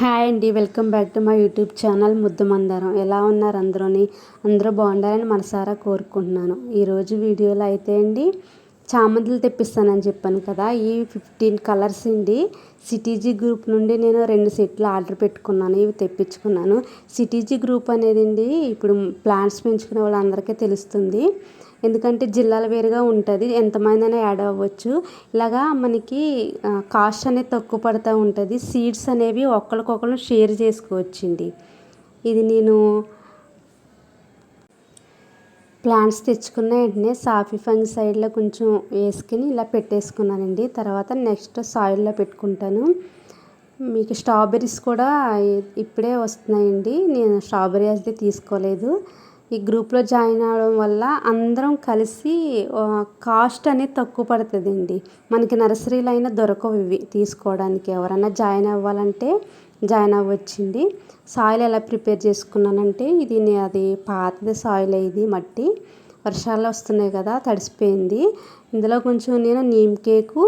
Hi అండి welcome back to my YouTube channel ముద్దు మందారం ఎలా ఉన్నారు అందరూని? అందరూ బాగుండాలని మనసారా కోరుకుంటున్నాను. ఈరోజు వీడియోలో అయితే అండి చామంతులు తెప్పిస్తానని చెప్పాను కదా ఈ ఫిఫ్టీన్ కలర్స్ అండి. సిటీజీ గ్రూప్ నుండి నేను రెండు సెట్లు ఆర్డర్ పెట్టుకున్నాను ఇవి తెప్పించుకున్నాను. సిటీజీ గ్రూప్ అనేది అండి ఇప్పుడు ప్లాంట్స్ పెంచుకునే వాళ్ళందరికీ తెలుస్తుంది. ఎందుకంటే జిల్లాల వేరుగా ఉంటుంది ఎంతమంది అయినా యాడ్ అవ్వచ్చు. ఇలాగా మనకి కాస్ట్ అనేది తక్కువ పడుతూ ఉంటుంది. సీడ్స్ అనేవి ఒకరికొకరు షేర్ చేసుకోవచ్చండి. ఇది నేను ప్లాంట్స్ తెచ్చుకున్న వెంటనే సాఫీ సైడ్లో కొంచెం వేసుకుని ఇలా పెట్టేసుకున్నానండి. తర్వాత నెక్స్ట్ సాయిల్లో పెట్టుకుంటాను. మీకు స్ట్రాబెర్రీస్ కూడా ఇప్పుడే వస్తున్నాయండి. నేను స్ట్రాబెర్రీ అయితే తీసుకోలేదు. ఈ గ్రూప్లో జాయిన్ అవ్వడం వల్ల అందరం కలిసి కాస్ట్ అనేది తక్కువ పడుతుందండి. మనకి నర్సరీలు అయినా దొరకవు ఇవి తీసుకోవడానికి. ఎవరైనా జాయిన్ అవ్వాలంటే జాయిన్ అవ్వచ్చింది. సాయిల్ ఎలా ప్రిపేర్ చేసుకున్నానంటే ఇది అది పాతది సాయిల్ ఇది మట్టి. వర్షాలు వస్తున్నాయి కదా తడిసిపోయింది. ఇందులో కొంచెం నేను నీమ్ కేకు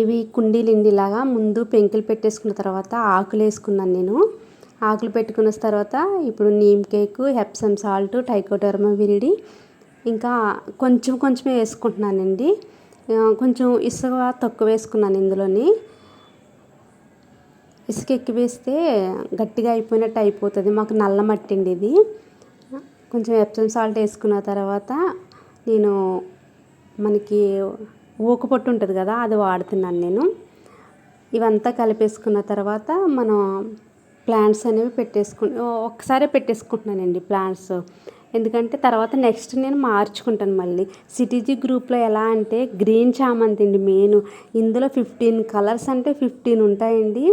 ఇవి కుండీలు ఇండిలాగా ముందు పెంకులు పెట్టేసుకున్న తర్వాత ఆకులు వేసుకున్నాను నేను. ఆకులు పెట్టుకున్న తర్వాత ఇప్పుడు neem cake Epsom salt Trichoderma viride ఇంకా కొంచెం కొంచెమే వేసుకుంటున్నానండి. కొంచెం ఇసుక తక్కువ వేసుకున్నాను ఇందులోని. ఇసుక ఎక్కివేస్తే గట్టిగా అయిపోయినట్టు అయిపోతుంది. మాకు నల్ల మట్టి అండి ఇది. కొంచెం ఎప్సమ్ సాల్ట్ వేసుకున్న తర్వాత నేను మనకి ఊక పొట్టు ఉంటుంది కదా అది వాడుతున్నాను నేను. ఇవంతా కలిపేసుకున్న తర్వాత మనం ప్లాంట్స్ అనేవి పెట్టేసుకు ఒక్కసారే పెట్టేసుకుంటున్నానండి ప్లాంట్స్ ఎందుకంటే తర్వాత నెక్స్ట్ నేను మార్చుకుంటాను మళ్ళీ. సిటీజీ గ్రూప్లో ఎలా అంటే గ్రీన్ చామంతి అండి మెయిన్ ఇందులో ఫిఫ్టీన్ కలర్స్ అంటే ఫిఫ్టీన్ ఉంటాయండి.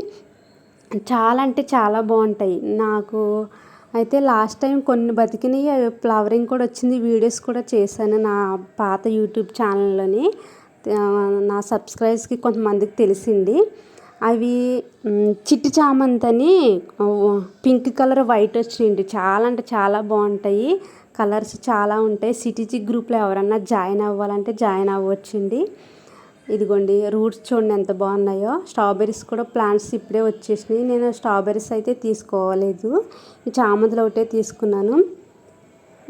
చాలా అంటే చాలా బాగుంటాయి. నాకు అయితే లాస్ట్ టైం కొన్ని బతికినాయి ఫ్లవరింగ్ కూడా వచ్చింది. వీడియోస్ కూడా చేశాను నా పాత యూట్యూబ్ ఛానల్లోని నా సబ్స్క్రైబ్స్కి కొంతమందికి తెలిసింది. అవి చిట్టి చామంతని పింక్ కలర్ వైట్ వచ్చినాయండి. చాలా అంటే చాలా బాగుంటాయి. కలర్స్ చాలా ఉంటాయి. సిటీజీ గ్రూప్లో ఎవరన్నా జాయిన్ అవ్వాలంటే జాయిన్ అవ్వచ్చండి. ఇదిగోండి రూట్స్ చూడండి ఎంత బాగున్నాయో. స్ట్రాబెర్రీస్ కూడా ప్లాంట్స్ ఇప్పుడే వచ్చేసినాయి. నేను స్ట్రాబెర్రీస్ అయితే తీసుకోలేదు. ఈ చామంతులు ఒకటే తీసుకున్నాను.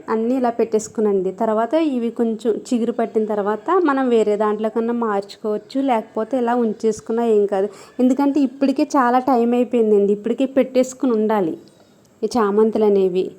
అన్నీ ఇలా పెట్టేసుకునండి తర్వాత ఇవి కొంచెం చిగురు పట్టిన తర్వాత మనం వేరే దాంట్లో కన్నా మార్చుకోవచ్చు. లేకపోతే ఇలా ఉంచేసుకున్నా ఏం కాదు. ఎందుకంటే ఇప్పటికే చాలా టైం అయిపోయిందండి. ఇప్పటికే పెట్టేసుకుని ఉండాలి. ఈ చామంతులు అనేవి.